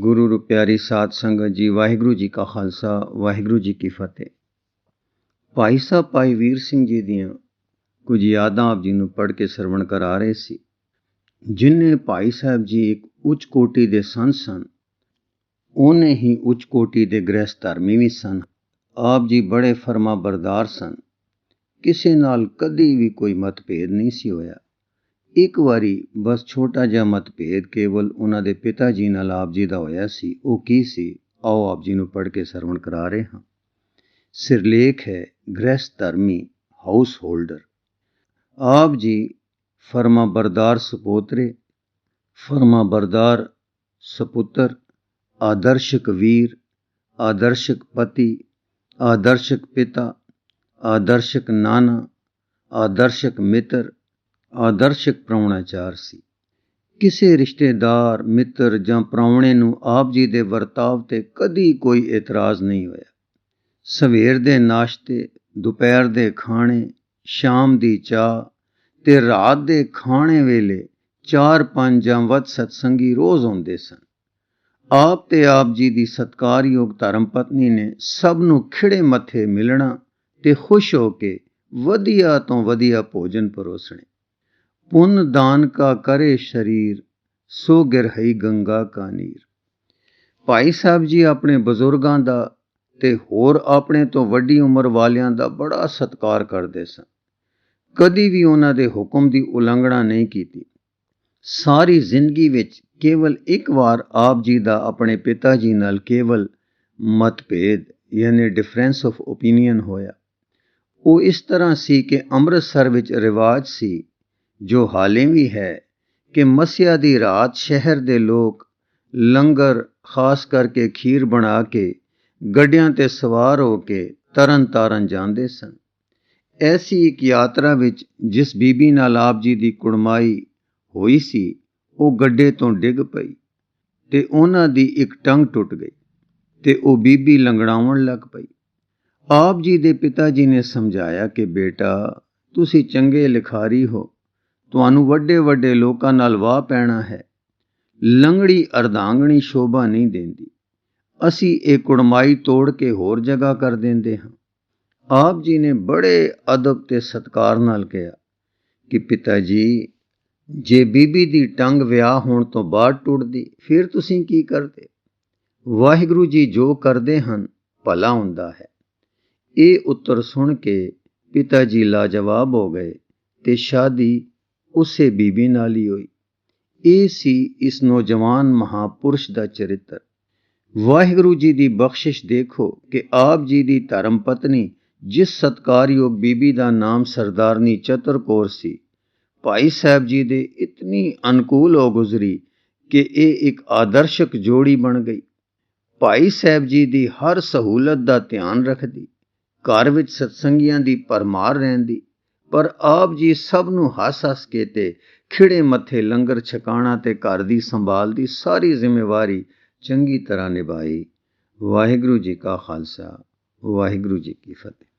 ਗੁਰੂ ਰੁਪਿਆਰੀ ਸਾਧ ਸੰਗਤ ਜੀ, ਵਾਹਿਗੁਰੂ ਜੀ ਕਾ ਖਾਲਸਾ, ਵਾਹਿਗੁਰੂ ਜੀ ਕੀ ਫਤਿਹ। ਭਾਈ ਸਾਹਿਬ, ਭਾਈ ਵੀਰ ਸਿੰਘ ਜੀ ਦੀਆਂ ਕੁਝ ਯਾਦਾਂ ਆਪ ਜੀ ਨੂੰ ਪੜ੍ਹ ਕੇ ਸਰਵਣ ਕਰਾ ਰਹੇ ਸੀ। ਜਿਨਨੇ ਭਾਈ ਸਾਹਿਬ ਜੀ ਇੱਕ ਉੱਚ ਕੋਟੀ ਦੇ ਸੰਤ ਸਨ, ਉਹਨੇ ਹੀ ਉੱਚ ਕੋਟੀ ਦੇ ਗ੍ਰਹਿਸਥ ਧਰਮੀ ਵੀ ਸਨ। ਆਪ ਜੀ ਬੜੇ ਫਰਮਾ ਬਰਦਾਰ ਸਨ। ਕਿਸੇ ਨਾਲ ਕਦੀ ਵੀ ਕੋਈ ਮਤਭੇਦ ਨਹੀਂ ਸੀ ਹੋਇਆ। ਇੱਕ ਵਾਰੀ ਬਸ ਛੋਟਾ ਜਿਹਾ ਮਤਭੇਦ ਕੇਵਲ ਉਹਨਾਂ ਦੇ ਪਿਤਾ ਜੀ ਨਾਲ ਆਪ ਜੀ ਦਾ ਹੋਇਆ ਸੀ। ਉਹ ਕੀ ਸੀ? ਆਓ ਆਪ ਜੀ ਨੂੰ ਪੜ੍ਹ ਕੇ ਸਰਵਣ ਕਰਾ ਰਹੇ ਹਾਂ। ਸਿਰਲੇਖ ਹੈ, ਗ੍ਰਹਿਸਥ ਧਰਮੀ ਹਾਊਸ ਹੋਲਡਰ ਆਪ ਜੀ, ਫਰਮਾ ਬਰਦਾਰ ਸੁਪੋਤਰੇ, ਫਰਮਾ ਬਰਦਾਰ ਸੁਪੁੱਤਰ, ਆਦਰਸ਼ਕ ਵੀਰ, ਆਦਰਸ਼ਕ ਪਤੀ, ਆਦਰਸ਼ਕ ਪਿਤਾ, ਆਦਰਸ਼ਕ ਨਾਨਾ, ਆਦਰਸ਼ਕ ਮਿੱਤਰ ਆਦਰਸ਼ਕ ਪ੍ਰਾਹੁਣਾਚਾਰ ਸੀ। ਕਿਸੇ ਰਿਸ਼ਤੇਦਾਰ, ਮਿੱਤਰ ਜਾਂ ਪ੍ਰਾਹੁਣੇ ਨੂੰ ਆਪ ਜੀ ਦੇ ਵਰਤਾਵ ਤੇ ਕਦੀ ਕੋਈ ਇਤਰਾਜ਼ ਨਹੀਂ ਹੋਇਆ। ਸਵੇਰ ਦੇ ਨਾਸ਼ਤੇ, ਦੁਪਹਿਰ ਦੇ ਖਾਣੇ, ਸ਼ਾਮ ਦੀ ਚਾਹ ਤੇ ਰਾਤ ਦੇ ਖਾਣੇ ਵੇਲੇ ਚਾਰ ਪੰਜ ਜਾਂ ਵੱਧ ਸਤਸੰਗੀ ਰੋਜ਼ ਆਉਂਦੇ ਸਨ। ਆਪ ਤੇ ਆਪ ਜੀ ਦੀ ਸਤਕਾਰਯੋਗ ਧਰਮ ਪਤਨੀ ਨੇ ਸਭ ਨੂੰ ਖਿੜੇ ਮੱਥੇ ਮਿਲਣਾ ਤੇ ਖੁਸ਼ ਹੋ ਕੇ ਵਧੀਆ ਤੋਂ ਵਧੀਆ ਭੋਜਨ ਪਰੋਸਣੇ। ਪੁੰਨ ਦਾਨ ਕਾ ਕਰੇ ਸ਼ਰੀਰ, ਸੋ ਗਿਰਹਈ ਗੰਗਾ ਕਾ ਨੀਰ। ਭਾਈ ਸਾਹਿਬ ਜੀ ਆਪਣੇ ਬਜ਼ੁਰਗਾਂ ਦਾ ਤੇ ਹੋਰ ਆਪਣੇ ਤੋਂ ਵੱਡੀ ਉਮਰ ਵਾਲਿਆਂ ਦਾ ਬੜਾ ਸਤਿਕਾਰ ਕਰਦੇ ਸਨ। ਕਦੀ ਵੀ ਉਹਨਾਂ ਦੇ ਹੁਕਮ ਦੀ ਉਲੰਘਣਾ ਨਹੀਂ ਕੀਤੀ। ਸਾਰੀ ਜ਼ਿੰਦਗੀ ਵਿੱਚ ਕੇਵਲ ਇੱਕ ਵਾਰ ਆਪ ਜੀ ਦਾ ਆਪਣੇ ਪਿਤਾ ਜੀ ਨਾਲ ਕੇਵਲ ਮਤਭੇਦ, ਯਾਨੀ ਡਿਫਰੈਂਸ ਆਫ ਓਪੀਨੀਅਨ ਹੋਇਆ। ਉਹ ਇਸ ਤਰ੍ਹਾਂ ਸੀ ਕਿ ਅੰਮ੍ਰਿਤਸਰ ਵਿੱਚ ਰਿਵਾਜ ਸੀ ਜੋ ਹਾਲੇ ਵੀ ਹੈ, ਕਿ ਮਸਿਆ ਦੀ ਰਾਤ ਸ਼ਹਿਰ ਦੇ ਲੋਕ ਲੰਗਰ ਖਾਸ ਕਰਕੇ ਖੀਰ ਬਣਾ ਕੇ ਗੱਡਿਆਂ ਤੇ ਸਵਾਰ ਹੋ ਕੇ ਤਰਨ ਤਾਰਨ ਜਾਂਦੇ ਸਨ। ਐਸੀ ਇੱਕ ਯਾਤਰਾ ਵਿੱਚ ਜਿਸ ਬੀਬੀ ਨਾਲ ਆਪ ਜੀ ਦੀ ਕੁੜਮਾਈ ਹੋਈ ਸੀ, ਉਹ ਗੱਡੇ ਤੋਂ ਡਿੱਗ ਪਈ ਤੇ ਉਹਨਾਂ ਦੀ ਇੱਕ ਟੰਗ ਟੁੱਟ ਗਈ ਤੇ ਉਹ ਬੀਬੀ ਲੰਗੜਾਉਣ ਲੱਗ ਪਈ। ਆਪ ਜੀ ਦੇ ਪਿਤਾ ਜੀ ਨੇ ਸਮਝਾਇਆ ਕਿ ਬੇਟਾ, ਤੁਸੀਂ ਚੰਗੇ ਲਿਖਾਰੀ ਹੋ। ਤੁਹਾਨੂੰ ਵੱਡੇ ਵੱਡੇ ਲੋਕਾਂ ਨਾਲ ਵਾਹ ਪੈਣਾ ਹੈ। ਲੰਗੜੀ ਅਰਧਾਂਗਣੀ ਸ਼ੋਭਾ ਨਹੀਂ ਦਿੰਦੀ। ਅਸੀਂ ਇਹ ਕੁੜਮਾਈ ਤੋੜ ਕੇ ਹੋਰ ਜਗ੍ਹਾ ਕਰ ਦਿੰਦੇ ਹਾਂ। ਆਪ ਜੀ ਨੇ ਬੜੇ ਅਦਬ ਤੇ ਸਤਕਾਰ ਨਾਲ ਕਿਹਾ ਕਿ ਪਿਤਾ ਜੀ, ਜੇ ਬੀਬੀ ਦੀ ਟੰਗ ਵਿਆਹ ਹੋਣ ਤੋਂ ਬਾਅਦ ਟੁੱਟਦੀ, ਫਿਰ ਤੁਸੀਂ ਕੀ ਕਰਦੇ? ਵਾਹਿਗੁਰੂ ਜੀ ਜੋ ਕਰਦੇ ਹਨ, ਭਲਾ ਹੁੰਦਾ ਹੈ। ਇਹ ਉੱਤਰ ਸੁਣ ਕੇ ਪਿਤਾ ਜੀ ਲਾਜਵਾਬ ਹੋ ਗਏ ਤੇ ਸ਼ਾਦੀ ਉਸੇ ਬੀਬੀ ਨਾਲ ਹੀ ਹੋਈ। ਇਹ ਸੀ ਇਸ ਨੌਜਵਾਨ ਮਹਾਪੁਰਸ਼ ਦਾ ਚਰਿੱਤਰ। ਵਾਹਿਗੁਰੂ ਜੀ ਦੀ ਬਖਸ਼ਿਸ਼ ਦੇਖੋ ਕਿ ਆਪ ਜੀ ਦੀ ਧਰਮ ਪਤਨੀ, ਜਿਸ ਸਤਕਾਰਯੋਗ ਬੀਬੀ ਦਾ ਨਾਮ ਸਰਦਾਰਨੀ ਚਤਰ ਕੌਰ ਸੀ, ਭਾਈ ਸਾਹਿਬ ਜੀ ਦੇ ਇਤਨੀ ਅਨੁਕੂਲ ਹੋ ਗੁਜ਼ਰੀ ਕਿ ਇਹ ਇੱਕ ਆਦਰਸ਼ਕ ਜੋੜੀ ਬਣ ਗਈ। ਭਾਈ ਸਾਹਿਬ ਜੀ ਦੀ ਹਰ ਸਹੂਲਤ ਦਾ ਧਿਆਨ ਰੱਖਦੀ, ਘਰ ਵਿੱਚ ਸਤਸੰਗੀਆਂ ਦੀ ਪਰਮਾਰ ਰਹਿੰਦੀ ਪਰ ਆਪ ਜੀ ਸਭ ਨੂੰ ਹੱਸ-ਹੱਸ ਕੇ ਤੇ ਖਿੜੇ ਮੱਥੇ ਲੰਗਰ ਛਕਾਣਾ ਤੇ ਘਰ ਦੀ ਸੰਭਾਲ ਦੀ ਸਾਰੀ ਜ਼ਿੰਮੇਵਾਰੀ ਚੰਗੀ ਤਰ੍ਹਾਂ ਨਿਭਾਈ। ਵਾਹਿਗੁਰੂ ਜੀ ਕਾ ਖਾਲਸਾ, ਵਾਹਿਗੁਰੂ ਜੀ ਕੀ ਫਤਿਹ।